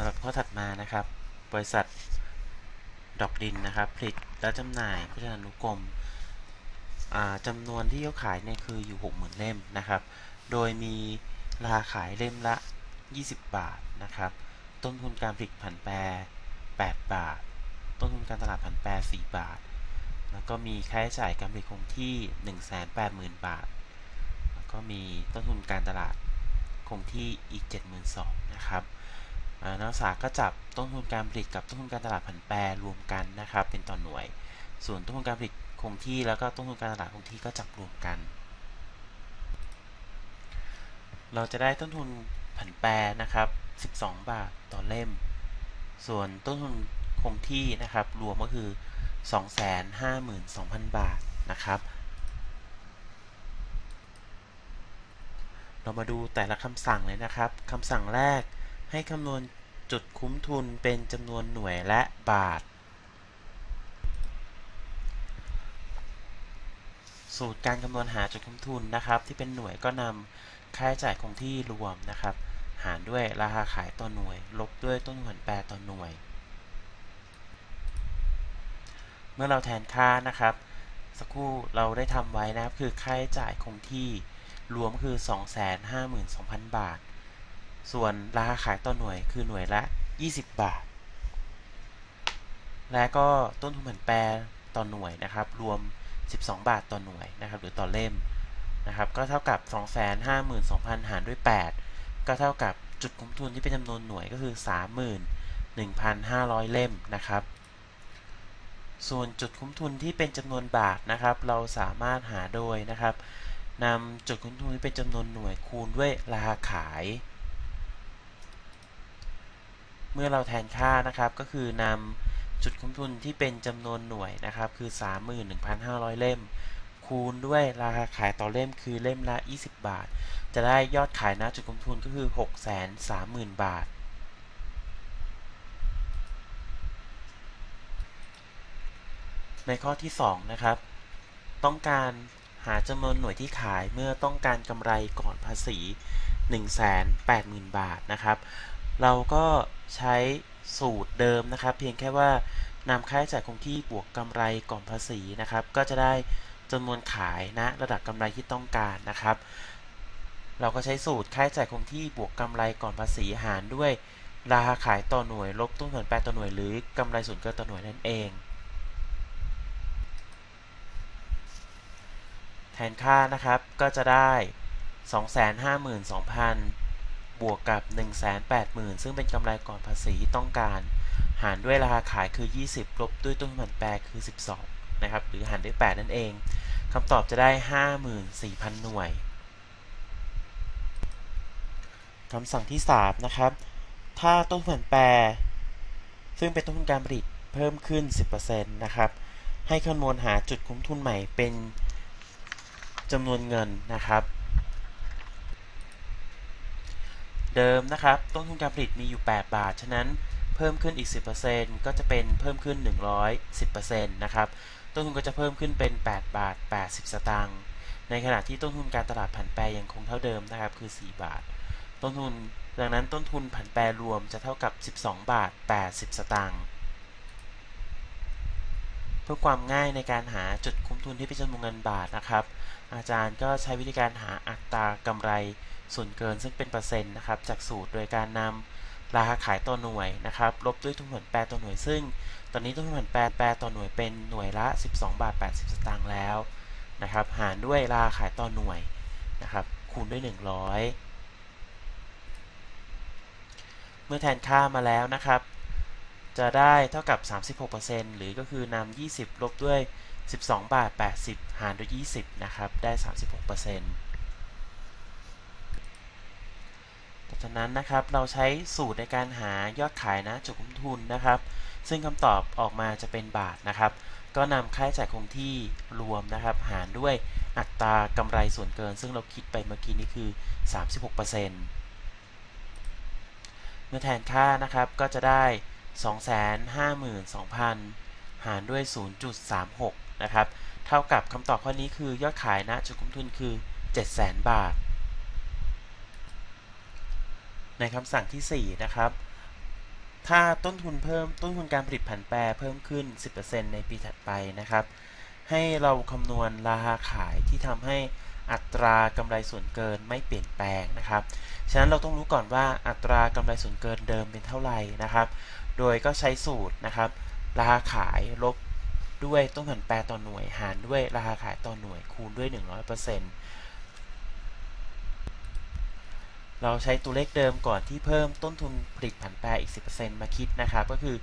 ำหรับข้อถัดมานะครับ บริษัทดอกดินนะครับ ผลิตและจำหน่ายพจนานุกรมจำนวนที่เขาขายเนี่ยคืออยู่ 60,000 เล่มนะครับ โดยมีราคาขายเล่มละ 20 บาทนะครับ ต้นทุนการผลิตผันแปร 8 บาท ต้นทุนการตลาดผันแปร 4 บาท แล้วก็มีค่าใช้จ่ายการผลิตคงที่ 180,000 บาท แล้วก็มีต้นทุนการตลาดคงที่อีก 72,000นะครับ นักศึกษาก็จับต้นทุนการผลิตกับต้นทุนการตลาดผันแปรรวมกันนะครับ เป็นต่อหน่วย ส่วนต้นทุนการผลิตคงที่แล้วก็ต้นทุนการตลาดคงที่ก็จับรวมกัน เราจะได้ต้นทุนผันแปรนะครับ 12 บาทต่อเล่ม ส่วนต้นทุนคงที่นะครับ รวมก็คือ 252,000 บาทนะครับ เรามาดูแต่ละคำสั่งเลยนะครับคำสั่งแรก ให้คำนวณจุดคุ้มทุนเป็นจำนวนหน่วยและบาท สูตรการคำนวณหาจุดคุ้มทุนนะครับ ที่เป็นหน่วยก็นำค่าใช้จ่ายคงที่รวมนะครับ หารด้วยราคาขายต่อหน่วย ลบด้วยต้นทุนผันแปรต่อหน่วย เมื่อเราแทนค่านะครับ สักครู่เราได้ทำไว้นะครับคือค่าใช้จ่ายคงที่รวมคือ 252,000 บาท ส่วนราคาขายต่อหน่วยคือหน่วยละ 20 บาท และก็ต้นทุนผันแปรต่อหน่วยนะครับ รวม 12 บาทต่อหน่วยนะครับ หรือต่อเล่มนะครับ ก็เท่ากับ 252,000 หารด้วย 8 ก็เท่ากับจุดคุ้มทุนที่เป็นจำนวนหน่วยก็คือ 31,500 เล่มนะครับ ส่วนจุดคุ้มทุนที่เป็นจำนวนบาทนะครับ เราสามารถหาโดยนะครับนำจุดคุ้มทุนที่เป็นจำนวนหน่วยคูณด้วยราคาขาย เมื่อเราแทนค่านะครับก็คือนำจุดคุ้มทุนที่เป็นจำนวนหน่วยนะครับ คือ 31,500 เล่ม คูณด้วยราคาขายต่อเล่มคือเล่มละ 20 บาท จะได้ยอดขายณจุดคุ้มทุนก็คือ 630,000 บาทในข้อที่ 2 นะครับ ต้องการหาจำนวนหน่วยที่ขายเมื่อต้องการกำไรก่อนภาษี 180,000 บาทนะครับ เราก็ใช้สูตรเดิมนะครับ เพียงแค่ว่านำค่าใช้จ่ายคงที่บวกกำไรก่อนภาษีนะครับ ก็จะได้จำนวนขายนะระดับกำไรที่ต้องการนะครับ เราก็ใช้สูตรค่าใช้จ่ายคงที่บวกกำไรก่อนภาษีหารด้วย ราคาขายต่อหน่วย ลบต้นทุนแปรต่อหน่วย หรือกำไรส่วนเกินต่อหน่วยนั่นเอง แทนค่านะครับก็จะได้ 252,000 บวกกับ 180,000 ซึ่งเป็นกำไรก่อนภาษีต้องการ หารด้วยราคาขายคือ 20ลบด้วยต้นทุนแปรคือ 12 นะครับ หรือหารด้วย 8 นั่นเองคำตอบจะได้ 54,000 หน่วยคำสั่งที่ 3 นะครับ ถ้าต้นทุนผันแปร ซึ่งเป็นต้นทุนการผลิตเพิ่มขึ้น 10%นะครับ ให้คำนวณหาจุดคุ้มทุนใหม่เป็นจำนวนเงินนะครับ เดิมนะครับ ต้นทุนการผลิตมีอยู่ 8 บาท ฉะนั้นเพิ่มขึ้นอีก 10%ก็จะเป็นเพิ่มขึ้น 110%นะครับ ต้นทุนก็จะเพิ่มขึ้นเป็น 8 บาท 80 สตางค์ ในขณะที่ต้นทุนการตลาดผันแปรยังคงเท่าเดิมนะครับ คือ 4 บาท ต้นทุน ดังนั้นต้นทุนผันแปรรวมจะเท่ากับ 12 บาท 80 สตางค์เพื่อความง่ายในการหาจุดคุ้มทุนที่เป็นจำนวนเงินบาทนะครับ อาจารย์ก็ใช้วิธีการหาอัตรากำไร ส่วนเกินซึ่งเป็นเปอร์เซ็นต์นะครับจากสูตรโดยการนำราคาขายต่อหน่วยนะครับลบด้วยต้นทุนแปรต่อหน่วยซึ่ง ตอนนี้ต้นทุนแปรแปรต่อหน่วยเป็นหน่วยละ 12 บาท 80 สตางค์แล้วนะครับหารด้วยราคาขายต่อหน่วยนะครับคูณด้วย 100 เมื่อแทนค่ามาแล้วนะครับ จะได้เท่ากับ 36%หรือก็คือนำ20 ลบด้วย 12 บาท 80 หารด้วย 20 นะครับ ได้ 36% จากนั้นนะครับเราใช้สูตรในการหายอดขายนะจุดคุ้มทุนนะครับ ซึ่งคำตอบออกมาจะเป็นบาทนะครับ ก็นำค่าใช้จ่ายคงที่รวมนะครับ หารด้วยอัตรากำไรส่วนเกิน ซึ่งเราคิดไปเมื่อกี้นี้คือ 36%เมื่อแทนค่านะครับก็จะได้ 252,000 หารด้วย 0.36 นะครับ เท่ากับคำตอบข้อนี้คือยอดขายณจุดคุ้มทุนคือ 700,000 บาท ในคำสั่งที่ 4 นะครับ ถ้าต้นทุนเพิ่มต้นทุนการผลิตผันแปรเพิ่มขึ้น 10%ในปีถัดไปนะครับ ให้เราคำนวณราคาขายที่ทำให้อัตรากำไรส่วนเกินไม่เปลี่ยนแปลงนะครับ ฉะนั้นเราต้องรู้ก่อนว่าอัตรากำไรส่วนเกินเดิมเป็นเท่าไหร่นะครับ โดยก็ใช้สูตรนะครับ ราคาขายลบด้วยต้นทุนแปรต่อหน่วยหารด้วยราคาขายต่อหน่วยคูณด้วย 100% เราใช้ตัวเลขเดิมก่อนที่เพิ่มต้นทุนผลิตผันแปรอีก 10%มาคิดนะครับ ก็คือ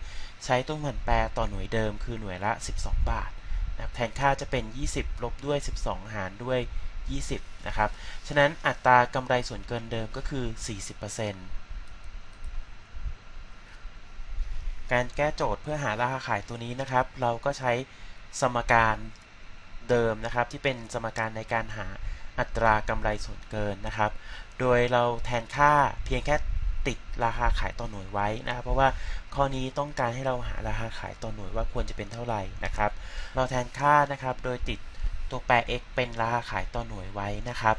ใช้ต้นผันแปรต่อหน่วยเดิมคือหน่วยละ 12 บาทนะครับแทนค่าจะเป็น 20 ลบด้วย 12 หารด้วย 20 นะครับ ฉะนั้นอัตรากำไรส่วนเกินเดิมก็คือ 40%การแก้โจทย์เพื่อหาราคาขายตัวนี้นะครับ เราก็ใช้สมการเดิมนะครับ ที่เป็นสมการในการหาอัตรากำไรส่วนเกินนะครับ โดยเราแทนค่าเพียงแค่ติดราคาขายต่อหน่วยไว้นะครับ เพราะว่าข้อนี้ต้องการให้เราหาราคาขายต่อหน่วยว่าควรจะเป็นเท่าไหร่นะครับ เราแทนค่านะครับ โดยติดตัวแปร x เป็นราคาขายต่อหน่วยไว้นะครับ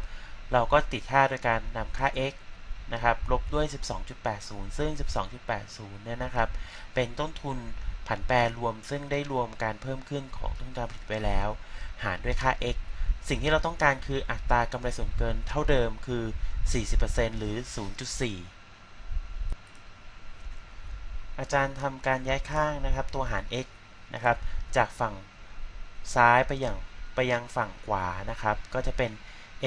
เราก็ติดค่าโดยการนำค่า x นะครับ ลบด้วย 12.80 ซึ่ง 12.80 เนี่ยนะครับ เป็นต้นทุนผันแปรรวมซึ่งได้รวมการเพิ่มขึ้นของต้นทุนการผลิตไว้แล้ว หารด้วยค่า x สิ่งที่เราต้องการคืออัตรากำไรส่วนเกินเท่าเดิมคือ 40%หรือ 0.4 อาจารย์ทำการย้ายข้างนะครับ ตัวหาร x นะครับ จากฝั่งซ้ายไปยังไปยังฝั่งขวานะครับ ก็จะเป็น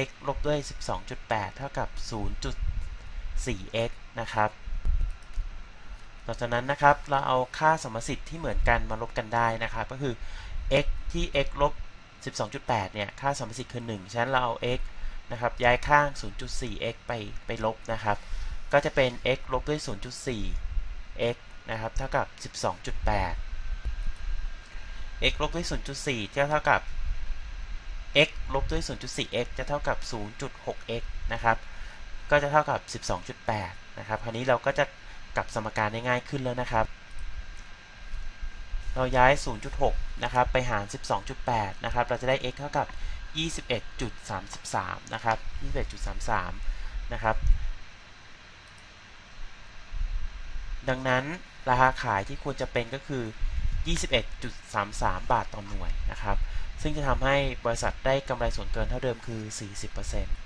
x ลบด้วย 12.8 เท่ากับ 0.4x นะครับต่อจากนั้นนะครับ เราเอาค่าสมสิทธิ์ที่เหมือนกันมาลบกันได้นะครับ ก็คือ x ที่ x ลบ 12.8 เนี่ย ค่าสัมประสิทธิ์คือ 1 ฉะนั้นเราเอา x นะครับ ย้ายข้าง 0.4x ไปไปลบนะครับ ก็จะเป็น x ลบด้วย 0.4x นะครับ เท่ากับ 12.8 x ลบด้วย 0.4 จะเท่ากับ x ลบด้วย 0.4x จะเท่ากับ 0.6x นะครับ ก็จะเท่ากับ 12.8 นะครับ คราวนี้เราก็จะกลับสมการได้ง่ายขึ้นแล้วนะครับ เราย้าย 0.6 นะครับ ไปหาร 12.8 นะครับ เราจะได้ x เท่ากับ 21.33 นะครับ 21.33 นะครับ ดังนั้นราคาขายที่ควรจะเป็นก็คือ 21.33 บาทต่อหน่วยนะครับ ซึ่งจะทำให้บริษัทได้กำไรส่วนเกินเท่าเดิมคือ 40%ครับ